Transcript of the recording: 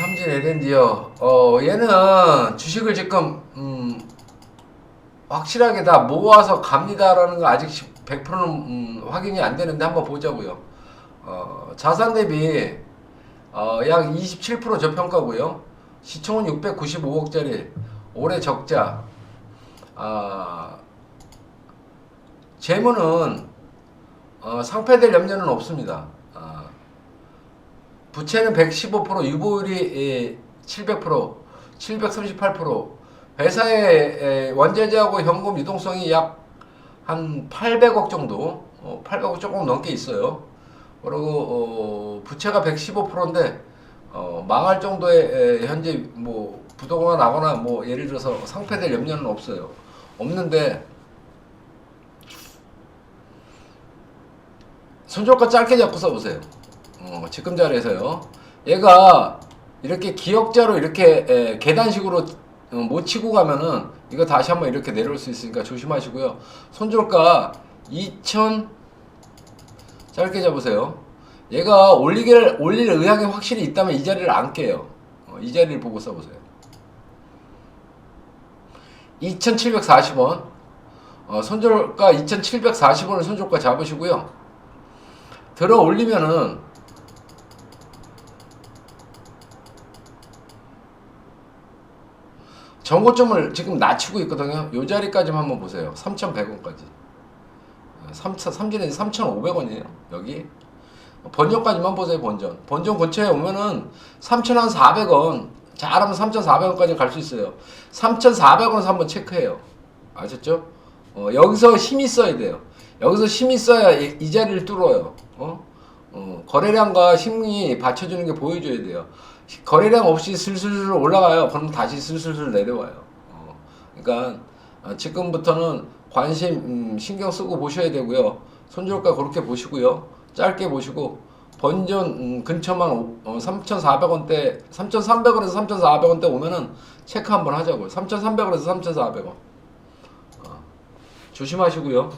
삼진 LND요. 어 얘는 주식을 지금 음, 확실하게 다 모아서 갑니다라는 거 아직 100%는 음, 확인이 안 되는데 한번 보자고요. 어, 자산 대비 어, 약 27% 저평가고요. 시총은 695억짜리 올해 적자. 아, 재무는 어, 상패될 염려는 없습니다. 아, 부채는 115%, 유보율이 700%, 738%, 회사의 에, 원재재하고 현금 유동성이 약 한 800억 정도, 어, 800억 조금 넘게 있어요. 그리고 어, 부채가 115%인데 어, 망할 정도의 에, 현재 뭐 부도가 나거나 뭐 예를 들어서 상패될 염려는 없어요. 없는데 손절가 짧게 잡고 써보세요. 어, 지금 자리에서요. 얘가 이렇게 기역자로 이렇게 에, 계단식으로 어, 못 치고 가면은 이거 다시 한번 이렇게 내려올 수 있으니까 조심하시고요. 손절가 2000 짧게 잡으세요. 얘가 올리기를 올릴 의향이 확실히 있다면 이 자리를 안 깨요. 어, 이 자리를 보고 써보세요. 2,740원. 어, 손절가 2,740원을 손절가 잡으시고요. 들어 올리면은 정고점을 지금 낮추고 있거든요. 요 자리까지만 한번 보세요. 3,100원까지. 3, 삼진이 3,500원이에요. 여기. 번전까지만 보세요. 번전. 번전 근처에 오면은 3,400원. 잘하면 3,400원까지 갈 수 있어요. 3,400원에서 한번 체크해요. 아셨죠? 어, 여기서 힘이 써야 돼요. 여기서 힘이 써야 이, 이 자리를 뚫어요. 어? 어, 거래량과 힘이 받쳐주는 게 보여줘야 돼요. 거래량 없이 슬슬슬 올라가요. 그럼 다시 슬슬슬 내려와요. 어, 그러니까 어, 지금부터는 관심 음, 신경 쓰고 보셔야 되고요. 손절가 그렇게 보시고요. 짧게 보시고 번전 음, 근처만 오- 어, 3,400원대, 3,300원에서 3,400원대 오면은 체크 한번 하자고요. 3,300원에서 3,400원. 어, 조심하시고요.